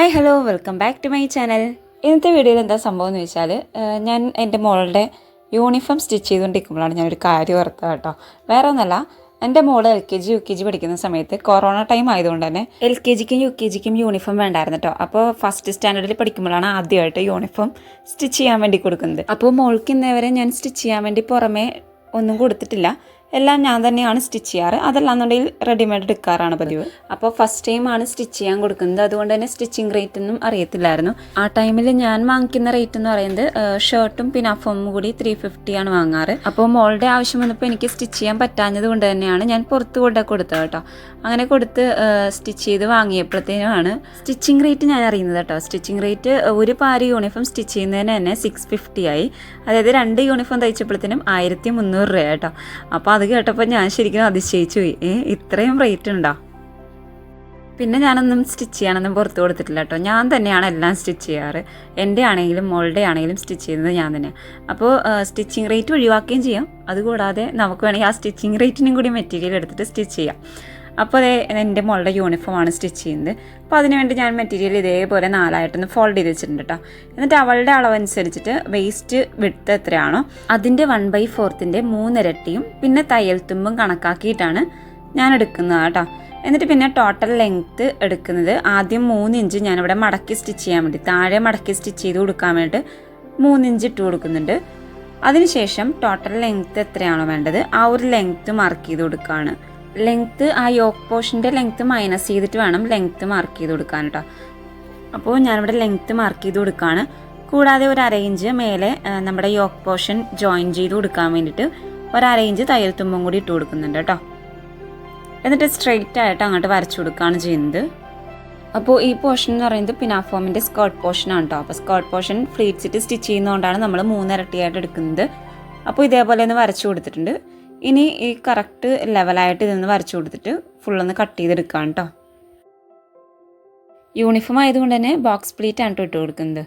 Hi hello welcome back to my channel ഇന്നത്തെ വീഡിയോയിൽ എന്താ സംഭവം എന്ന് വെച്ചാൽ ഞാൻ എന്റെ മോളുടെ യൂണിഫോം സ്റ്റിച്ച് ചെയ്തുകൊണ്ടിരിക്കുമ്പോഴാണ് ഞാനൊരു കാര്യം ഓർത്തത് കേട്ടോ. വേറെ ഒന്നല്ല എന്റെ മോൾ L K G U K G പഠിക്കുന്ന സമയത്ത് കൊറോണ ടൈം ആയതുകൊണ്ട് തന്നെ എൽ കെ ജിക്കും യു കെ ജിക്കും യൂണിഫോം വേണ്ടായിരുന്നു കേട്ടോ. അപ്പോൾ ഫസ്റ്റ് സ്റ്റാൻഡേർഡിൽ പഠിക്കുമ്പോഴാണ് ആദ്യമായിട്ട് യൂണിഫോം സ്റ്റിച്ച് ചെയ്യാൻ വേണ്ടി കൊടുക്കുന്നത്. അപ്പോൾ മോൾക്ക് ഇന്നേവരെ ഞാൻ സ്റ്റിച്ച് ചെയ്യാൻ വേണ്ടി പുറമേ ഒന്നും കൊടുത്തിട്ടില്ല. എല്ലാം ഞാൻ തന്നെയാണ് സ്റ്റിച്ച് ചെയ്യാറ്. അതല്ലാന്നുണ്ടെങ്കിൽ റെഡിമെയ്ഡ് എടുക്കാറാണ് പതിവ്. അപ്പോൾ ഫസ്റ്റ് ടൈം ആണ് സ്റ്റിച്ച് ചെയ്യാൻ കൊടുക്കുന്നത്. അതുകൊണ്ട് തന്നെ സ്റ്റിച്ചിങ് റേറ്റ് ഒന്നും അറിയത്തില്ലായിരുന്നു. ആ ടൈമിൽ ഞാൻ വാങ്ങിക്കുന്ന റേറ്റ് എന്ന് പറയുന്നത് ഷർട്ടും പിന്നെ കൂടി ത്രീ ആണ് വാങ്ങാറ്. അപ്പോൾ മോളുടെ ആവശ്യം വന്നപ്പോൾ എനിക്ക് സ്റ്റിച്ച് ചെയ്യാൻ പറ്റാഞ്ഞത് കൊണ്ട് തന്നെയാണ് ഞാൻ പുറത്ത് കൊണ്ടു കൊടുത്തത് കേട്ടോ. അങ്ങനെ കൊടുത്ത് സ്റ്റിച്ച് ചെയ്ത് വാങ്ങിയപ്പോഴത്തേനുമാണ് സ്റ്റിച്ചിങ് റേറ്റ് ഞാൻ അറിയുന്നത് കേട്ടോ. സ്റ്റിച്ചിങ് റേറ്റ് ഒരു പാര് യൂണിഫോം സ്റ്റിച്ച് ചെയ്യുന്നതിന് തന്നെ സിക്സ് ഫിഫ്റ്റി ആയി. അതായത് രണ്ട് യൂണിഫോം തയ്ച്ചപ്പോഴത്തേനും ആയിരത്തി മുന്നൂറ് രൂപ കേട്ടോ. അപ്പോൾ അത് കേട്ടപ്പോൾ ഞാൻ ശരിക്കും അതിശയിച്ചു പോയി. ഏ ഇത്രയും റേറ്റ് ഉണ്ടോ? പിന്നെ ഞാനൊന്നും സ്റ്റിച്ച് ചെയ്യാനൊന്നും പുറത്ത് കൊടുത്തിട്ടില്ല കേട്ടോ ഞാൻ തന്നെയാണ് എല്ലാം സ്റ്റിച്ച് ചെയ്യാറ്. എന്റെ ആണെങ്കിലും മോളുടെ ആണെങ്കിലും സ്റ്റിച്ച് ചെയ്യുന്നത് ഞാൻ തന്നെ അപ്പോൾ സ്റ്റിച്ചിങ് റേറ്റ് ഒഴിവാക്കുകയും ചെയ്യാം. അതുകൂടാതെ നമുക്ക് വേണമെങ്കിൽ ആ സ്റ്റിച്ചിങ് റേറ്റിനും കൂടി മെറ്റീരിയൽ എടുത്തിട്ട് സ്റ്റിച്ച് ചെയ്യാം. അപ്പോൾ അതേ എന്റെ മോളുടെ യൂണിഫോമാണ് സ്റ്റിച്ച് ചെയ്യുന്നത്. അപ്പോൾ അതിനുവേണ്ടി ഞാൻ മെറ്റീരിയൽ ഇതേപോലെ നാലായിട്ടൊന്ന് ഫോൾഡ് ചെയ്ത് വെച്ചിട്ടുണ്ട് കേട്ടോ എന്നിട്ട് അവളുടെ അളവനുസരിച്ചിട്ട് വേസ്റ്റ് വിടുത്ത് എത്രയാണോ അതിന്റെ വൺ ബൈ ഫോർത്തിന്റെ മൂന്നിരട്ടിയും പിന്നെ തയ്യൽ തുമ്പും കണക്കാക്കിയിട്ടാണ് ഞാൻ എടുക്കുന്നത് കേട്ടോ എന്നിട്ട് പിന്നെ ടോട്ടൽ ലെങ്ത്ത് എടുക്കുന്നത് ആദ്യം മൂന്ന് ഇഞ്ച് ഞാനിവിടെ മടക്കി സ്റ്റിച്ച് ചെയ്യാൻ വേണ്ടി താഴെ മടക്കി സ്റ്റിച്ച് ചെയ്ത് കൊടുക്കാൻ വേണ്ടിയിട്ട് മൂന്ന് ഇഞ്ച് ഇട്ട് കൊടുക്കുന്നുണ്ട്. അതിനുശേഷം ടോട്ടൽ ലെങ്ത്ത് എത്രയാണോ വേണ്ടത് ആ ഒരു ലെങ്ത്ത് മാർക്ക് ചെയ്ത് കൊടുക്കുകയാണ് ലെങ്ത്ത് ആ യോക്ക് പോർഷന്റെ ലെങ്ത്ത് മൈനസ് ചെയ്തിട്ട് വേണം ലെങ്ത്ത് മാർക്ക് ചെയ്ത് കൊടുക്കാൻ കേട്ടോ അപ്പോൾ ഞാനിവിടെ ലെങ്ത്ത് മാർക്ക് ചെയ്ത് കൊടുക്കുകയാണ് കൂടാതെ ഒരു അര ഇഞ്ച് മേലെ നമ്മുടെ യോക്ക് പോർഷൻ ജോയിൻ ചെയ്ത് കൊടുക്കാൻ വേണ്ടിയിട്ട് ഒരു അര ഇഞ്ച് തയ്യൽ തുമ്പും കൂടി ഇട്ട് കൊടുക്കുന്നുണ്ട് കേട്ടോ എന്നിട്ട് സ്ട്രെയിറ്റ് ആയിട്ട് അങ്ങോട്ട് വരച്ചു കൊടുക്കുകയാണ് ചെയ്യുന്നത്. അപ്പോൾ ഈ പോർഷൻ എന്ന് പറയുന്നത് പിനാഫോമിന്റെ സ്കേർട്ട് പോർഷനാണ് കേട്ടോ അപ്പോൾ സ്കേർട്ട് പോർഷൻ ഫ്ലീറ്റ്സിറ്റ് സ്റ്റിച്ച് ചെയ്യുന്നതുകൊണ്ടാണ് നമ്മൾ മൂന്നിരട്ടിയായിട്ട് എടുക്കുന്നത്. അപ്പോൾ ഇതേപോലെ ഒന്ന് വരച്ചു കൊടുത്തിട്ടുണ്ട്. ഇനി ഈ കറക്റ്റ് ലെവലായിട്ട് ഇതൊന്ന് വരച്ചു കൊടുത്തിട്ട് ഫുള്ളൊന്ന് കട്ട് ചെയ്തെടുക്കാം കേട്ടോ യൂണിഫോം ആയതുകൊണ്ട് തന്നെ ബോക്സ് പ്ലീറ്റ് ആണ് ട്ടോ ഇട്ട് കൊടുക്കുന്നത്.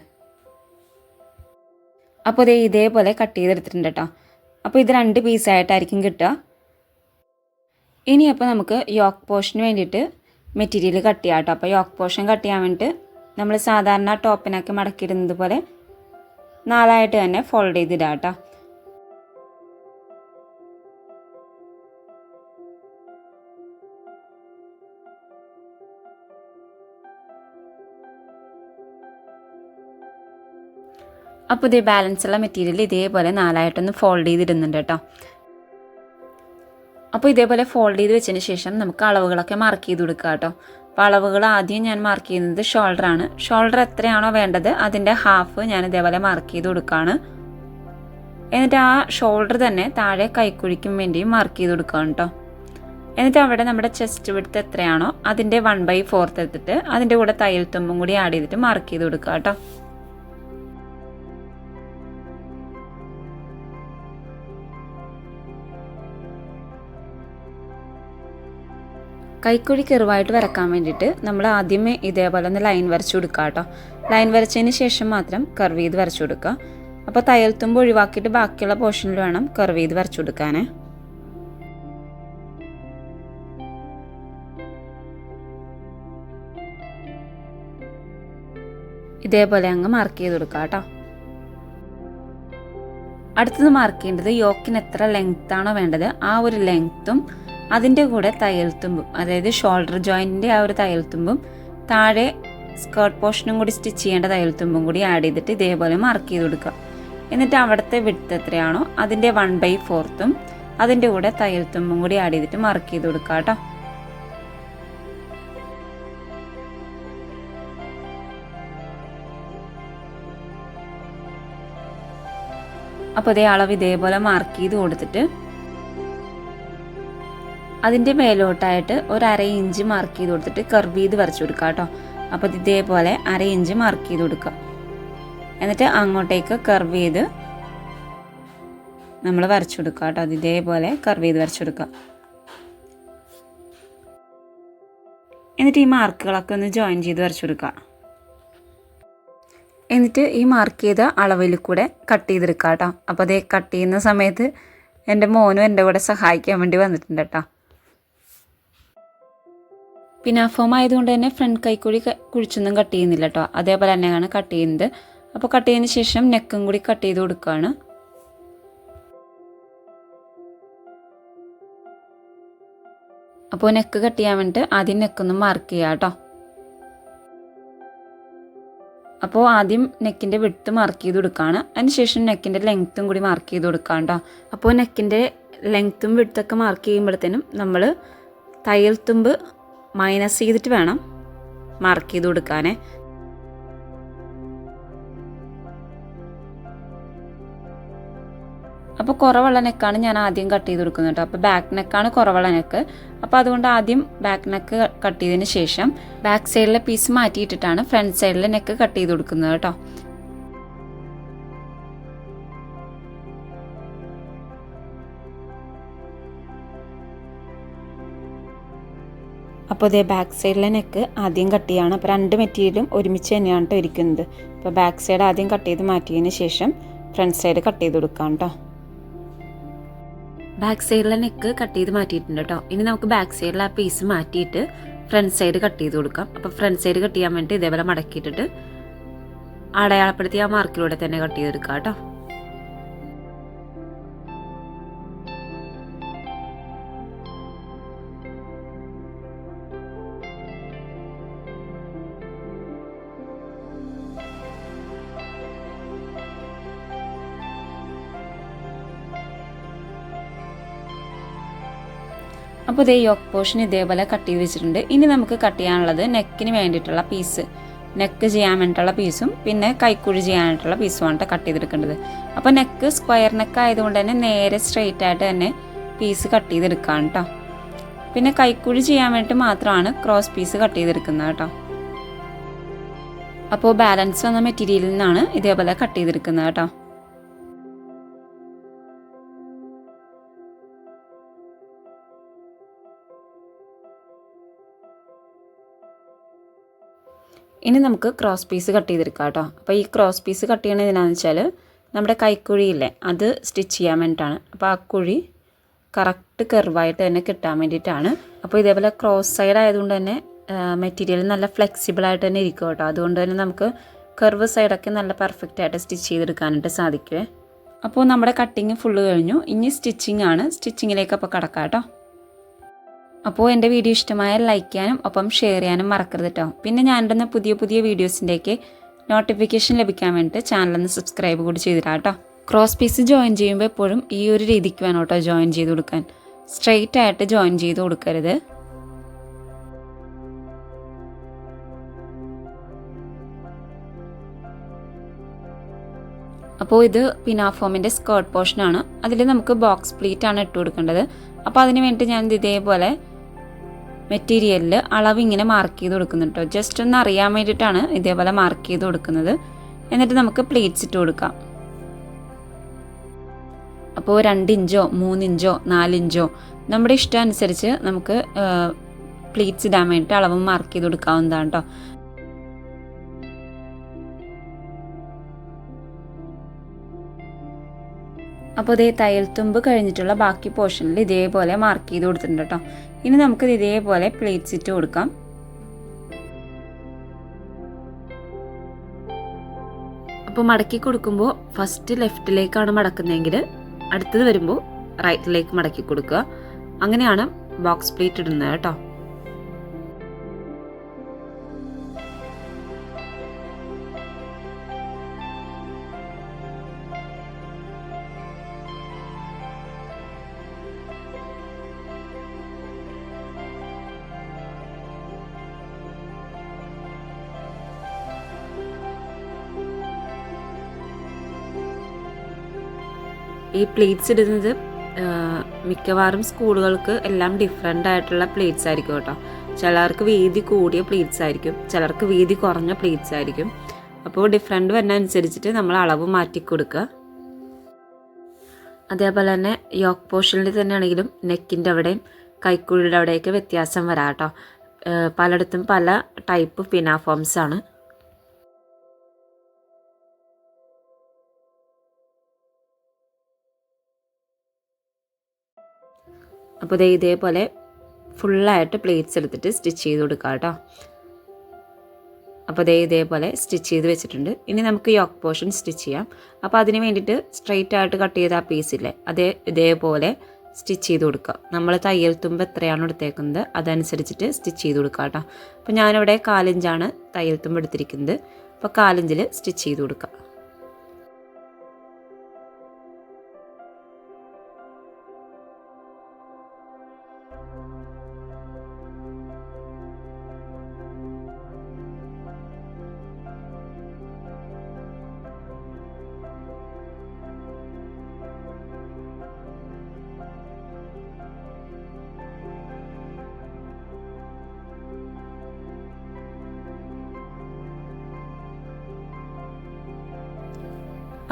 അപ്പോൾ ഇതേ ഇതേപോലെ കട്ട് ചെയ്തെടുത്തിട്ടുണ്ട് കേട്ടോ അപ്പോൾ ഇത് രണ്ട് പീസായിട്ടായിരിക്കും കിട്ടുക. ഇനി അപ്പോൾ നമുക്ക് യോക്ക് പോർഷന് വേണ്ടിയിട്ട് മെറ്റീരിയൽ കട്ട് ചെയ്യാം കേട്ടോ അപ്പോൾ യോക്ക് പോർഷൻ കട്ട് ചെയ്യാൻ വേണ്ടിയിട്ട് നമ്മൾ സാധാരണ ടോപ്പിനൊക്കെ മടക്കിയിടുന്നത് പോലെ നാലായിട്ട് തന്നെ ഫോൾഡ് ചെയ്തിടാം കേട്ടോ അപ്പോൾ ഇതേ ബാലൻസ് ഉള്ള മെറ്റീരിയൽ ഇതേപോലെ നാലായിട്ടൊന്ന് ഫോൾഡ് ചെയ്തിടുന്നുണ്ട് കേട്ടോ. അപ്പോൾ ഇതേപോലെ ഫോൾഡ് ചെയ്ത് വെച്ചതിന് ശേഷം നമുക്ക് അളവുകളൊക്കെ മാർക്ക് ചെയ്ത് കൊടുക്കുക കേട്ടോ. അപ്പോൾ അളവുകൾ ആദ്യം ഞാൻ മാർക്ക് ചെയ്യുന്നത് ഷോൾഡർ ആണ്. ഷോൾഡർ എത്രയാണോ വേണ്ടത് അതിന്റെ ഹാഫ് ഞാൻ ഇതേപോലെ മാർക്ക് ചെയ്ത് കൊടുക്കുകയാണ്. എന്നിട്ട് ആ ഷോൾഡർ തന്നെ താഴെ കൈക്കുഴിക്കും വേണ്ടിയും മാർക്ക് ചെയ്ത് കൊടുക്കുകയാണ് കേട്ടോ. എന്നിട്ട് അവിടെ നമ്മുടെ ചെസ്റ്റ് വിടുത്ത് എത്രയാണോ അതിന്റെ വൺ ബൈ ഫോർത്ത് എടുത്തിട്ട് അതിന്റെ കൂടെ തയ്യൽ തുമ്പും കൂടി ആഡ് ചെയ്തിട്ട് മാർക്ക് ചെയ്ത് കൊടുക്കുക കേട്ടോ. കൈക്കുഴി കെറുവായിട്ട് വരക്കാൻ വേണ്ടിയിട്ട് നമ്മൾ ആദ്യമേ ഇതേപോലെ ഒന്ന് ലൈൻ വരച്ചു കൊടുക്കുക കേട്ടോ. ലൈൻ വരച്ചതിന് ശേഷം മാത്രം കർവ് ചെയ്ത് വരച്ചു കൊടുക്കുക. അപ്പോൾ തയ്യൽ ഒഴിവാക്കിയിട്ട് ബാക്കിയുള്ള പോർഷനിൽ വേണം കർവ് ചെയ്ത് വരച്ചു കൊടുക്കാനേ. ഇതേപോലെ അങ്ങ് മാർക്ക് ചെയ്ത് കൊടുക്കുക കേട്ടോ. അടുത്തത് മാർക്ക് ചെയ്യേണ്ടത് യോക്കിന് എത്ര ലെങ്ത് ആണോ വേണ്ടത് ആ ഒരു ലെങ്ത്തും അതിന്റെ കൂടെ തയ്യൽത്തുമ്പും അതായത് ഷോൾഡർ ജോയിന്റിന്റെ ആ ഒരു തയ്യൽത്തുമ്പും താഴെ സ്കേർട്ട് പോർഷനും കൂടി സ്റ്റിച്ച് ചെയ്യേണ്ട തയ്യൽത്തുമ്പും കൂടി ആഡ് ചെയ്തിട്ട് ഇതേപോലെ മാർക്ക് ചെയ്ത് കൊടുക്കുക. എന്നിട്ട് അവിടുത്തെ വിടുത്ത് എത്രയാണോ അതിന്റെ വൺ ബൈ ഫോർത്തും അതിന്റെ കൂടെ തയ്യൽത്തുമ്പും കൂടി ആഡ് ചെയ്തിട്ട് മാർക്ക് ചെയ്ത് കൊടുക്കുക കേട്ടോ. അപ്പോൾ അതേ അളവ് ഇതേപോലെ മാർക്ക് ചെയ്ത് കൊടുത്തിട്ട് അതിന്റെ മേലോട്ടായിട്ട് ഒരു അര ഇഞ്ച് മാർക്ക് ചെയ്ത് കൊടുത്തിട്ട് കർവ് ചെയ്ത് വരച്ചു കൊടുക്കുക കേട്ടോ. അപ്പോൾ ഇതേപോലെ അര ഇഞ്ച് മാർക്ക് ചെയ്ത് കൊടുക്കുക. എന്നിട്ട് അങ്ങോട്ടേക്ക് കർവ് ചെയ്ത് നമ്മൾ വരച്ചു കൊടുക്കുക കേട്ടോ. ഇതേപോലെ കർവ് ചെയ്ത് വരച്ചു കൊടുക്കുക. എന്നിട്ട് ഈ മാർക്കുകളൊക്കെ ഒന്ന് ജോയിൻ ചെയ്ത് വരച്ചു കൊടുക്കുക. എന്നിട്ട് ഈ മാർക്ക് ചെയ്ത അളവിൽ കൂടെ കട്ട് ചെയ്തെടുക്കുക കേട്ടോ. അപ്പോൾ അതേ കട്ട് ചെയ്യുന്ന സമയത്ത് എന്റെ മോനും എന്റെ കൂടെ സഹായിക്കാൻ വേണ്ടി വന്നിട്ടുണ്ട് കേട്ടോ. പിനാഫോം ആയതുകൊണ്ട് തന്നെ ഫ്രണ്ട് കൈക്കൂടി കുഴിച്ചൊന്നും കട്ട് ചെയ്യുന്നില്ല കേട്ടോ അതേപോലെ തന്നെയാണ് കട്ട് ചെയ്യുന്നത്. അപ്പോൾ കട്ട് ചെയ്തതിന് ശേഷം നെക്കും കൂടി കട്ട് ചെയ്ത് കൊടുക്കുകയാണ് അപ്പോൾ നെക്ക് കട്ട് ചെയ്യാൻ വേണ്ടിയിട്ട് ആദ്യം നെക്കൊന്ന് മാർക്ക് ചെയ്യാം കേട്ടോ അപ്പോൾ ആദ്യം നെക്കിന്റെ വിട്ത്ത് മാർക്ക് ചെയ്ത് കൊടുക്കുകയാണ് അതിനുശേഷം നെക്കിന്റെ ലെങ്ത്തും കൂടി മാർക്ക് ചെയ്ത് കൊടുക്കാം കേട്ടോ അപ്പോൾ നെക്കിന്റെ ലെങ്ത്തും വിടുത്തൊക്കെ മാർക്ക് ചെയ്യുമ്പോഴത്തേനും നമ്മൾ തയ്യൽ തുമ്പ് മൈനസ് ചെയ്തിട്ട് വേണം മാർക്ക് ചെയ്ത് കൊടുക്കാനേ. അപ്പോൾ കുറവുള്ള നെക്കാണ് ഞാൻ ആദ്യം കട്ട് ചെയ്ത് കൊടുക്കുന്നത് കേട്ടോ. അപ്പോൾ ബാക്ക് നെക്കാണ് കുറവുള്ള നെക്ക് അപ്പോൾ അതുകൊണ്ട് ആദ്യം ബാക്ക് നെക്ക് കട്ട് ചെയ്തതിന് ശേഷം ബാക്ക് സൈഡിലെ പീസ് മാറ്റിയിട്ടിട്ടാണ് ഫ്രണ്ട് സൈഡിലെ നെക്ക് കട്ട് ചെയ്ത് കൊടുക്കുന്നത് കേട്ടോ. അപ്പോൾ ഇതേ ബാക്ക് സൈഡിലെ നെക്ക് ആദ്യം കട്ട് ചെയ്യണം. അപ്പോൾ രണ്ട് മെറ്റീരിയലും ഒരുമിച്ച് തന്നെയാണ് കേട്ടോ ഇരിക്കുന്നത്. അപ്പോൾ ബാക്ക് സൈഡ് ആദ്യം കട്ട് ചെയ്ത് മാറ്റിയതിന് ശേഷം ഫ്രണ്ട് സൈഡ് കട്ട് ചെയ്ത് കൊടുക്കാം കേട്ടോ ബാക്ക് സൈഡിലെ നെക്ക് കട്ട് ചെയ്ത് മാറ്റിയിട്ടുണ്ട് കേട്ടോ ഇനി നമുക്ക് ബാക്ക് സൈഡിൽ ആ പീസ് മാറ്റിയിട്ട് ഫ്രണ്ട് സൈഡ് കട്ട് ചെയ്ത് കൊടുക്കാം. അപ്പോൾ ഫ്രണ്ട് സൈഡ് കട്ട് ചെയ്യാൻ വേണ്ടി ഇതേപോലെ മടക്കിയിട്ടിട്ട് അടയാളപ്പെടുത്തി ആ മാർക്കിലൂടെ തന്നെ കട്ട് ചെയ്തെടുക്കാം കേട്ടോ അപ്പോൾ ഇതേ യോക്ക് പോർഷൻ ഇതേപോലെ കട്ട് ചെയ്ത് വെച്ചിട്ടുണ്ട്. ഇനി നമുക്ക് കട്ട് ചെയ്യാനുള്ളത് നെക്കിന് വേണ്ടിയിട്ടുള്ള പീസ് നെക്ക് ചെയ്യാൻ വേണ്ടിയിട്ടുള്ള പീസും പിന്നെ കൈക്കുഴി ചെയ്യാനായിട്ടുള്ള പീസുമാണ് കേട്ടോ ചെയ്തെടുക്കേണ്ടത്. അപ്പോൾ നെക്ക് സ്ക്വയർ നെക്ക് ആയതുകൊണ്ട് തന്നെ നേരെ സ്ട്രെയിറ്റ് ആയിട്ട് തന്നെ പീസ് കട്ട് ചെയ്തെടുക്കാം കേട്ടോ പിന്നെ കൈക്കുഴി ചെയ്യാൻ വേണ്ടി മാത്രമാണ് ക്രോസ് പീസ് കട്ട് ചെയ്തെടുക്കുന്നത് കേട്ടോ അപ്പോൾ ബാലൻസ് വന്ന മെറ്റീരിയലിൽ നിന്നാണ് ഇതേപോലെ കട്ട് ചെയ്തെടുക്കുന്നത് കേട്ടോ ഇനി നമുക്ക് ക്രോസ് പീസ് കട്ട് ചെയ്തെടുക്കാം കേട്ടോ. അപ്പോൾ ഈ ക്രോസ് പീസ് കട്ട് ചെയ്യണത് എന്തിനാണെന്ന് വെച്ചാൽ നമ്മുടെ കൈക്കുഴിയില്ലേ അത് സ്റ്റിച്ച് ചെയ്യാൻ വേണ്ടിയിട്ടാണ്. അപ്പോൾ ആ കുഴി കറക്റ്റ് കെർവായിട്ട് തന്നെ കിട്ടാൻ വേണ്ടിയിട്ടാണ്. അപ്പോൾ ഇതേപോലെ ക്രോസ് സൈഡ് ആയതുകൊണ്ട് തന്നെ മെറ്റീരിയൽ നല്ല ഫ്ലെക്സിബിൾ ആയിട്ട് തന്നെ ഇരിക്കും കേട്ടോ. അതുകൊണ്ട് തന്നെ നമുക്ക് കർവ് സൈഡൊക്കെ നല്ല പെർഫെക്റ്റ് ആയിട്ട് സ്റ്റിച്ച് ചെയ്തെടുക്കാനായിട്ട് സാധിക്കുമേ അപ്പോൾ നമ്മുടെ കട്ടിങ് ഫുള്ള് കഴിഞ്ഞു. ഇനി സ്റ്റിച്ചിങ് ആണ്. സ്റ്റിച്ചിങ്ങിലേക്ക് അപ്പോൾ കിടക്കാം കേട്ടോ. അപ്പോൾ എന്റെ വീഡിയോ ഇഷ്ടമായാൽ ലൈക്ക് ചെയ്യാനും ഒപ്പം ഷെയർ ചെയ്യാനും മറക്കരുത് കേട്ടോ പിന്നെ ഞാൻ ഇടുന്ന പുതിയ പുതിയ വീഡിയോസിന്റെയൊക്കെ നോട്ടിഫിക്കേഷൻ ലഭിക്കാൻ വേണ്ടിയിട്ട് ചാനലൊന്ന് സബ്സ്ക്രൈബ് കൂടി ചെയ്തിടാം കേട്ടോ ക്രോസ് പീസ് ജോയിൻ ചെയ്യുമ്പോൾ എപ്പോഴും ഈ ഒരു രീതിക്ക് വേണം കേട്ടോ ജോയിൻ ചെയ്ത് കൊടുക്കാൻ. സ്ട്രെയിറ്റ് ആയിട്ട് ജോയിൻ ചെയ്ത് കൊടുക്കരുത്. അപ്പോൾ ഇത് പിനാഫോമിന്റെ സ്കേർട്ട് പോർഷനാണ് അതിൽ നമുക്ക് ബോക്സ് പ്ലീറ്റ് ആണ് ഇട്ട് കൊടുക്കേണ്ടത്. അപ്പോൾ അതിന് വേണ്ടി ഞാൻ ഇതേപോലെ മെറ്റീരിയലിൽ അളവ് ഇങ്ങനെ മാർക്ക് ചെയ്ത് കൊടുക്കുന്നുണ്ട് കേട്ടോ ജസ്റ്റ് ഒന്ന് അറിയാൻ വേണ്ടിയിട്ടാണ് ഇതേപോലെ മാർക്ക് ചെയ്ത് കൊടുക്കുന്നത്. എന്നിട്ട് നമുക്ക് പ്ലേറ്റ്സ് ഇട്ട് കൊടുക്കാം. അപ്പോൾ രണ്ട് ഇഞ്ചോ മൂന്നിഞ്ചോ നാലിഞ്ചോ നമ്മുടെ ഇഷ്ടം അനുസരിച്ച് നമുക്ക് പ്ലീറ്റ്സ് ഇടാൻ വേണ്ടിയിട്ട് അളവ് മാർക്ക് ചെയ്ത് കൊടുക്കാവുന്നതാണ് കേട്ടോ അപ്പോൾ ഇതേ തയ്യൽ തുമ്പ് കഴിഞ്ഞിട്ടുള്ള ബാക്കി പോർഷനിൽ ഇതേപോലെ മാർക്ക് ചെയ്ത് കൊടുത്തിട്ടുണ്ട് കേട്ടോ. ഇനി നമുക്കിത് ഇതേപോലെ പ്ലേറ്റ് സിറ്റ് കൊടുക്കാം. അപ്പോൾ മടക്കി കൊടുക്കുമ്പോൾ ഫസ്റ്റ് ലെഫ്റ്റിലേക്കാണ് മടക്കുന്നതെങ്കിൽ അടുത്തത് വരുമ്പോൾ റൈറ്റിലേക്ക് മടക്കി കൊടുക്കുക. അങ്ങനെയാണ് ബോക്സ് പ്ലേറ്റ് ഇടുന്നത് കേട്ടോ. ഈ പ്ലേറ്റ്സ് ഇടുന്നത് മിക്കവാറും സ്കൂളുകൾക്ക് എല്ലാം ഡിഫറെന്റ് ആയിട്ടുള്ള പ്ലേറ്റ്സ് ആയിരിക്കും കേട്ടോ. ചിലർക്ക് വീതി കൂടിയ പ്ലേറ്റ്സ് ആയിരിക്കും ചിലർക്ക് വീതി കുറഞ്ഞ പ്ലേറ്റ്സ് ആയിരിക്കും. അപ്പോൾ ഡിഫറെന്റ് വരുന്ന അനുസരിച്ചിട്ട് നമ്മൾ അളവ് മാറ്റി കൊടുക്കുക. അതേപോലെ തന്നെ യോക്ക് പോർഷനിൽ തന്നെയാണെങ്കിലും നെക്കിന്റെ അവിടെയും കൈക്കുഴിയുടെ അവിടെയൊക്കെ വ്യത്യാസം വരാം കേട്ടോ. പലയിടത്തും പല ടൈപ്പ് പിനാഫോംസ് ആണ്. അപ്പോൾ ദേ ഇതേപോലെ ഫുള്ളായിട്ട് പ്ലേറ്റ്സ് എടുത്തിട്ട് സ്റ്റിച്ച് ചെയ്ത് കൊടുക്കുക കേട്ടോ. അപ്പോൾ അതേ ഇതേപോലെ സ്റ്റിച്ച് ചെയ്ത് വെച്ചിട്ടുണ്ട്. ഇനി നമുക്ക് യോക്ക് പോർഷൻ സ്റ്റിച്ച് ചെയ്യാം. അപ്പോൾ അതിന് വേണ്ടിയിട്ട് സ്ട്രെയിറ്റ് ആയിട്ട് കട്ട് ചെയ്ത ആ പീസില്ലേ അതേ ഇതേപോലെ സ്റ്റിച്ച് ചെയ്ത് കൊടുക്കുക നമ്മൾ തയ്യൽ തുമ്പ് എത്രയാണ് എടുത്തേക്കുന്നത് അതനുസരിച്ചിട്ട് സ്റ്റിച്ച് ചെയ്ത് കൊടുക്കുക കേട്ടോ. അപ്പോൾ ഞാനിവിടെ കാലിഞ്ചാണ് തയ്യൽ തുമ്പ് എടുത്തിരിക്കുന്നത്. അപ്പോൾ കാലിഞ്ചിൽ സ്റ്റിച്ച് ചെയ്ത് കൊടുക്കുക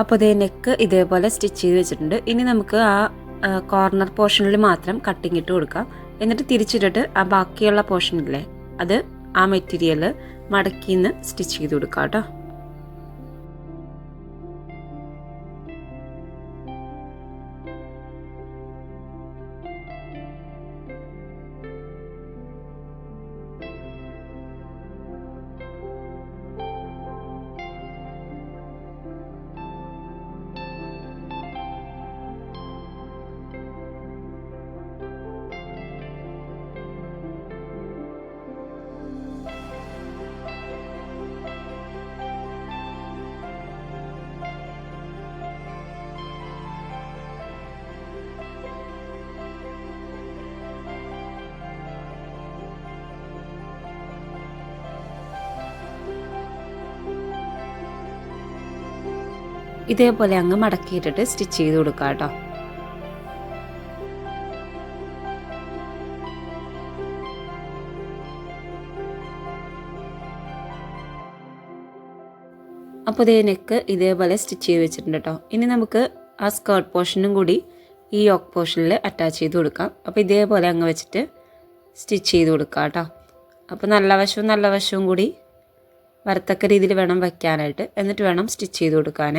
അപ്പോൾ ഇതേ നെക്ക് ഇതേപോലെ സ്റ്റിച്ച് ചെയ്ത് വെച്ചിട്ടുണ്ട്. ഇനി നമുക്ക് ആ കോർണർ പോർഷനിൽ മാത്രം കട്ടിങ് ഇട്ട് കൊടുക്കാം. എന്നിട്ട് തിരിച്ചിട്ടിട്ട് ആ ബാക്കിയുള്ള പോർഷനില്ലേ അത് ആ മെറ്റീരിയൽ മടക്കിന്ന് സ്റ്റിച്ച് ചെയ്ത് കൊടുക്കാം കേട്ടോ. ഇതേപോലെ അങ്ങ് മടക്കിയിട്ടിട്ട് സ്റ്റിച്ച് ചെയ്ത് കൊടുക്കുക കേട്ടോ. അപ്പോൾ ഇതേ നെക്ക് ഇതേപോലെ സ്റ്റിച്ച് ചെയ്ത് വെച്ചിട്ടുണ്ട് കേട്ടോ. ഇനി നമുക്ക് ആ സ്കേർട്ട് പോർഷനും കൂടി ഈ യോക്ക് പോർഷനിൽ അറ്റാച്ച് ചെയ്ത് കൊടുക്കാം. അപ്പോൾ ഇതേപോലെ അങ്ങ് വെച്ചിട്ട് സ്റ്റിച്ച് ചെയ്ത് കൊടുക്കാം കേട്ടോ. അപ്പോൾ നല്ല വശവും നല്ല വശവും കൂടി വരത്തക്ക രീതിയിൽ വേണം വയ്ക്കാനായിട്ട്. എന്നിട്ട് വേണം സ്റ്റിച്ച് ചെയ്ത് കൊടുക്കാൻ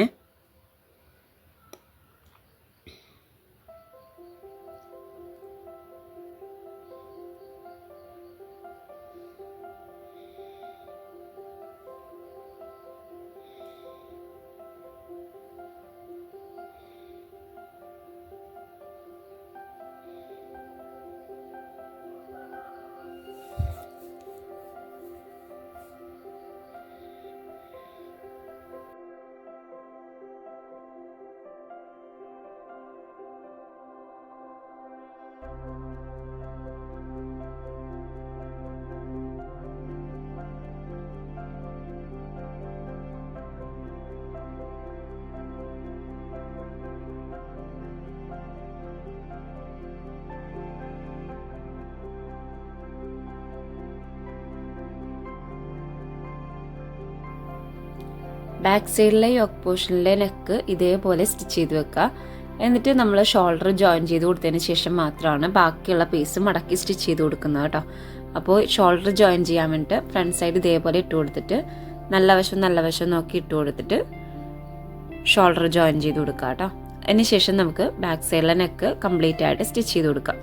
ബാക്ക് സൈഡിലെ യോക്ക് പോർഷനിലെ നെക്ക് ഇതേപോലെ സ്റ്റിച്ച് ചെയ്ത് വെക്കുക. എന്നിട്ട് നമ്മൾ ഷോൾഡർ ജോയിൻ ചെയ്ത് കൊടുത്തതിന് ശേഷം മാത്രമാണ് ബാക്കിയുള്ള പീസ് മടക്കി സ്റ്റിച്ച് ചെയ്ത് കൊടുക്കുന്നത് കേട്ടോ. അപ്പോൾ ഷോൾഡർ ജോയിൻ ചെയ്യാൻ വേണ്ടിയിട്ട് ഫ്രണ്ട് സൈഡ് ഇതേപോലെ ഇട്ട് കൊടുത്തിട്ട് നല്ല വശം നല്ല വശം നോക്കി ഇട്ട് കൊടുത്തിട്ട് ഷോൾഡർ ജോയിൻ ചെയ്ത് കൊടുക്കുക കേട്ടോ. അതിന് ശേഷം നമുക്ക് ബാക്ക് സൈഡിലെ നെക്ക് കംപ്ലീറ്റ് ആയിട്ട് സ്റ്റിച്ച് ചെയ്ത് കൊടുക്കാം.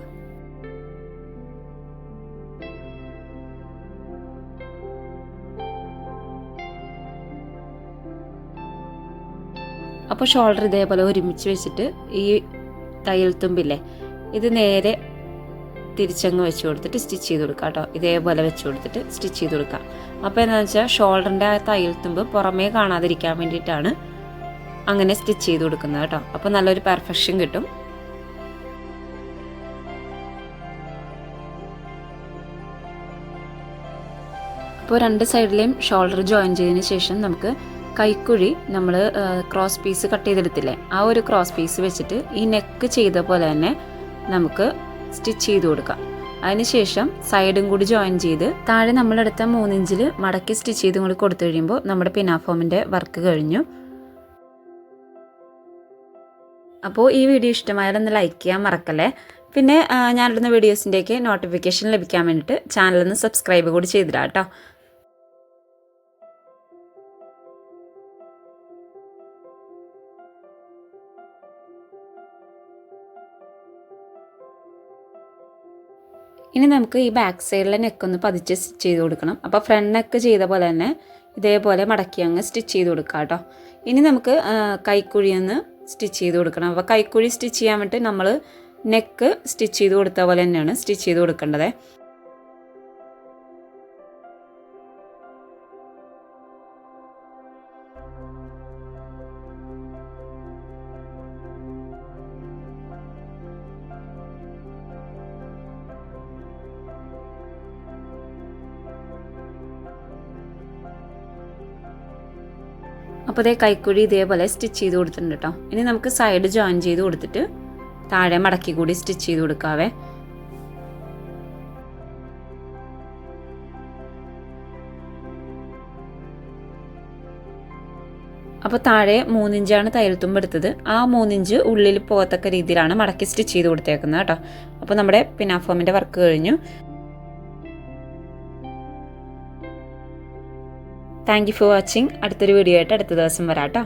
അപ്പോൾ ഷോൾഡർ ഇതേപോലെ ഒരുമിച്ച് വെച്ചിട്ട് ഈ തയ്യൽ തുമ്പില്ലേ ഇത് നേരെ തിരിച്ചങ്ങ് വെച്ച് കൊടുത്തിട്ട് സ്റ്റിച്ച് ചെയ്ത് കൊടുക്കുക കേട്ടോ. ഇതേപോലെ വെച്ച് കൊടുത്തിട്ട് സ്റ്റിച്ച് ചെയ്ത് കൊടുക്കുക അപ്പോൾ എന്താണെന്ന് വെച്ചാൽ ഷോൾഡറിന്റെ ആ തയ്യൽ തുമ്പ് പുറമേ കാണാതിരിക്കാൻ വേണ്ടിയിട്ടാണ് അങ്ങനെ സ്റ്റിച്ച് ചെയ്ത് കൊടുക്കുന്നത് കേട്ടോ. അപ്പോൾ നല്ലൊരു പെർഫെക്ഷൻ കിട്ടും. അപ്പോൾ രണ്ട് സൈഡിലെയും ഷോൾഡർ ജോയിൻ ചെയ്തതിന് ശേഷം നമുക്ക് കൈക്കുഴി നമ്മൾ ക്രോസ് പീസ് കട്ട് ചെയ്തെടുത്തില്ലേ? ആ ഒരു ക്രോസ് പീസ് വെച്ചിട്ട് ഈ നെക്ക് ചെയ്ത പോലെ തന്നെ നമുക്ക് സ്റ്റിച്ച് ചെയ്ത് കൊടുക്കാം. അതിനുശേഷം സൈഡും കൂടി ജോയിൻ ചെയ്ത് താഴെ നമ്മളെടുത്ത മൂന്നിഞ്ചിൽ മടക്കി സ്റ്റിച്ച് ചെയ്തും കൂടി കൊടുത്തു കഴിയുമ്പോൾ നമ്മുടെ പിനാഫോമിന്റെ വർക്ക് കഴിഞ്ഞു. അപ്പോൾ ഈ വീഡിയോ ഇഷ്ടമായാൽ ഒന്ന് ലൈക്ക് ചെയ്യാൻ മറക്കല്ലേ? പിന്നെ ഞാനിടുന്ന വീഡിയോസിന്റെയൊക്കെ നോട്ടിഫിക്കേഷൻ ലഭിക്കാൻ വേണ്ടിയിട്ട് ചാനലൊന്ന് സബ്സ്ക്രൈബ് കൂടി ചെയ്തിടാം കേട്ടോ നമുക്ക് ഈ ബാക്ക് സൈഡിലെ നെക്ക് ഒന്ന് പതിച്ച് സ്റ്റിച്ച് ചെയ്ത് കൊടുക്കണം. അപ്പോൾ ഫ്രണ്ട് നെക്ക് ചെയ്ത പോലെ തന്നെ ഇതേപോലെ മടക്കി അങ്ങ് സ്റ്റിച്ച് ചെയ്ത് കൊടുക്കുക കേട്ടോ ഇനി നമുക്ക് കൈക്കുഴി ഒന്ന് സ്റ്റിച്ച് ചെയ്ത് കൊടുക്കണം. അപ്പോൾ കൈക്കുഴി സ്റ്റിച്ച് ചെയ്യാൻ വേണ്ടി നമ്മൾ നെക്ക് സ്റ്റിച്ച് ചെയ്ത് കൊടുത്ത പോലെ തന്നെയാണ് സ്റ്റിച്ച് ചെയ്ത് കൊടുക്കേണ്ടത്. അപ്പോൾ കൈക്കുഴി ഇതേപോലെ സ്റ്റിച്ച് ചെയ്ത് കൊടുത്തിട്ടുണ്ട് കേട്ടോ ഇനി നമുക്ക് സൈഡ് ജോയിൻ ചെയ്ത് കൊടുത്തിട്ട് താഴെ മടക്കി കൂടി സ്റ്റിച്ച് ചെയ്ത് കൊടുക്കാവേ. അപ്പോൾ താഴെ മൂന്നിഞ്ചാണ് തയ്യൽത്തുമ്പ് എടുത്തത്. ആ മൂന്നിഞ്ച് ഉള്ളിൽ പോകത്തക്ക രീതിയിലാണ് മടക്കി സ്റ്റിച്ച് ചെയ്ത് കൊടുത്തേക്കുന്നത് കേട്ടോ അപ്പോൾ നമ്മുടെ പിനാഫോമിന്റെ വർക്ക് കഴിഞ്ഞു. താങ്ക് യു ഫോർ വാച്ചിങ് അടുത്തൊരു വീഡിയോ ആയിട്ട് അടുത്ത ദിവസം വരാം കേട്ടോ